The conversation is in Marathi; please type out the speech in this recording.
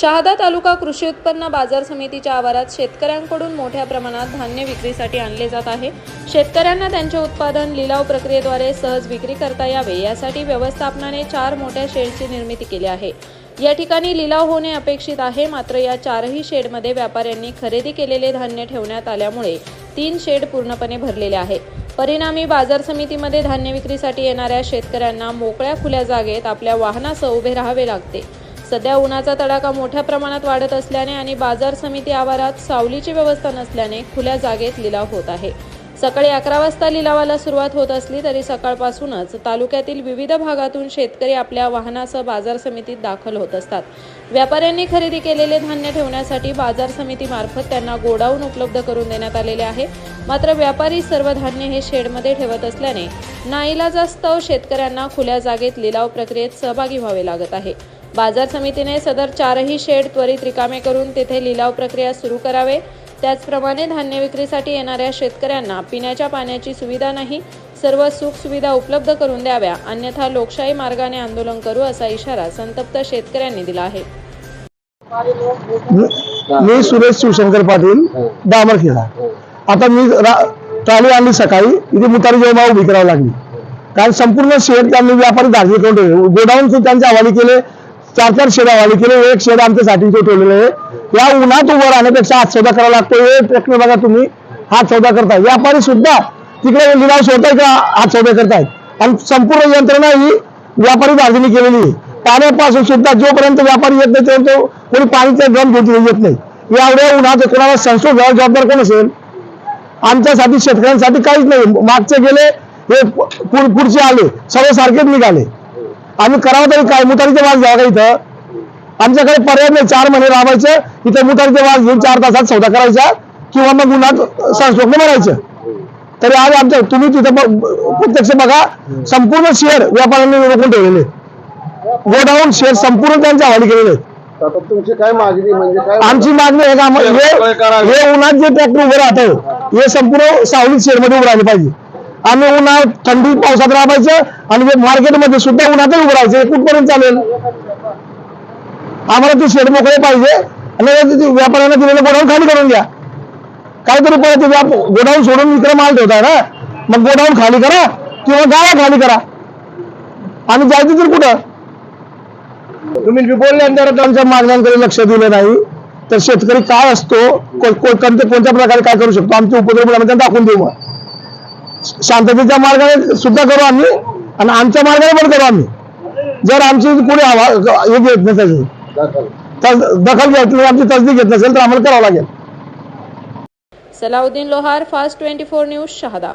शहादा तालुका कृषी उत्पन्न बाजार समितीच्या आवारात शेतकऱ्यांकडून मोठ्या प्रमाणात धान्य विक्रीसाठी आणले जात आहे. शेतकऱ्यांना त्यांचे उत्पादन लिलाव प्रक्रियेद्वारे सहज विक्री करता यावे यासाठी व्यवस्थापनाने चार मोठ्या शेडची निर्मिती केली आहे. या ठिकाणी लिलाव होणे अपेक्षित आहे मात्र या चारही शेडमध्ये व्यापाऱ्यांनी खरेदी केलेले धान्य ठेवण्यात आल्यामुळे तीन शेड पूर्णपणे भरलेले आहे परिणामी बाजार समितीमध्ये धान्य विक्रीसाठी येणाऱ्या शेतकऱ्यांना मोकळ्या खुल्या जागेत आपल्या वाहनासह उभे राहावे लागते. सध्या उन्हाचा तडाखा मोठ्या प्रमाणात वाढत असल्याने आणि बाजार समिती आवारात सावलीची व्यवस्था नसल्याने खुल्या जागेत लिलाव होत आहे. सकाळी अकरा वाजता लिलावाला सुरुवात होत असली तरी सकाळपासूनच तालुक्यातील विविध भागातून शेतकरी आपल्या वाहनासह बाजार समितीत दाखल होत असतात. व्यापाऱ्यांनी खरेदी केलेले धान्य ठेवण्यासाठी बाजार समितीमार्फत त्यांना गोडाऊन उपलब्ध करून देण्यात आलेले आहे. मात्र व्यापारी सर्व धान्य हे शेडमध्ये ठेवत असल्याने नाईलाजास्तव शेतकऱ्यांना खुल्या जागेत लिलाव प्रक्रियेत सहभागी व्हावे लागत आहे. बाजार समितीने सदर चारही शेड त्वरित रिकामे करून तेथे लिलाव प्रक्रिया सुरू करावे. त्याचप्रमाणे धान्य विक्रीसाठी येणाऱ्या शेतकऱ्यांना पिण्याच्या पाण्याची सुविधा नाही सर्व सुख सुविधा उपलब्ध करून द्याव्या अन्यथा लोकशाही मार्गाने आंदोलन करू असा इशारा संतप्त शेतकऱ्यांनी दिला आहे. मी सुरेश शिवशंकर पाटील दामरखेडा आता मी ट्रॉली आणली सकाळी इथे मुतारी जेव्हा उभी करावी लागली. कारण संपूर्ण शेड त्यांनी व्यापारी धारणे करून ठेवले. गोडाऊन सुद्धा त्यांचे हवाले केले चार चार शेड हवाले केले एक शेड आमच्यासाठी इथे आहे. या उन्हात उभं राहण्यापेक्षा हात सौदा करावा लागतो. हे प्रश्न बघा तुम्ही. हात सौदा करताय. व्यापारी सुद्धा तिकडे लिलाव सोडताय का हात सौदा करतायत? आणि संपूर्ण यंत्रणा ही व्यापारी दार्जिनी केलेली आहे. पाण्यापासून सुद्धा जोपर्यंत व्यापारी येत नाही तोपर्यंत कोणी पाणीचा ड्रम घेऊन येत नाही. एवढ्या उन्हात कोणाला संशोध जबाबदार कोण असेल? आमच्यासाठी शेतकऱ्यांसाठी काहीच नाही. मागचे गेले हे पुढचे आले. सर्व सारखेच निघाले. आम्ही करावं तरी काय? मुतारीचे वाज घ्यावा का इथं? आमच्याकडे पर्याय नाही. चार महिने राबायचं इथं मुतारीचे वाज घेऊन चार तासात सौदा करायचा किंवा मग उन्हात संसर्ग मारायचं तरी आज आमच्या तुम्ही तिथं प्रत्यक्ष बघा संपूर्ण शेअर व्यापाऱ्यांनी रोखून ठेवलेले. गोडाऊन शेअर संपूर्ण त्यांच्या हवाली केलेले. आहेत. आता तुमची काय मागणी म्हणजे आमची मागणी आहे का? हे उन्हात जे ट्रॅक्टर उभं राहतं हे संपूर्ण सावलीत शेडमध्ये उभं राहिले पाहिजे. आम्ही उन्हात थंडी पावसात राबायचं आणि मार्केटमध्ये सुद्धा उन्हातच उभं राहायचं हे कुठपर्यंत चालेल? आम्हाला ते शेड मोकळे पाहिजे. आणि व्यापाऱ्यांना दिलेलं गोडाऊन खाली करून द्या काहीतरी परत ते व्याप गोडाऊन सोडून इकडे माल ठेवताय ना? मग गोडाऊन खाली करा किंवा गाळा खाली करा. आम्ही जायचं तर कुठं? तुम्ही बोलल्यानंतर त्यांच्या मागण्यांकडे लक्ष दिलं नाही. तर शेतकरी काय असतो? कोणत्या कोणत्या प्रकारे काय करू शकतो? आमचे उपद्रव आम्ही त्यांना दाखवून देऊ मग. शांततेच्या मार्गाने सुद्धा करू आम्ही आणि आमच्या मार्गाने पण करू आम्ही. जर आमची कोणी हवा हे घेत नसेल दाखल. तर दखल घेत नाही आमची तसदी घेत नसेल तर आम्हाला करावं लागेल. Salauddin Lohar fast twenty four news Shahada.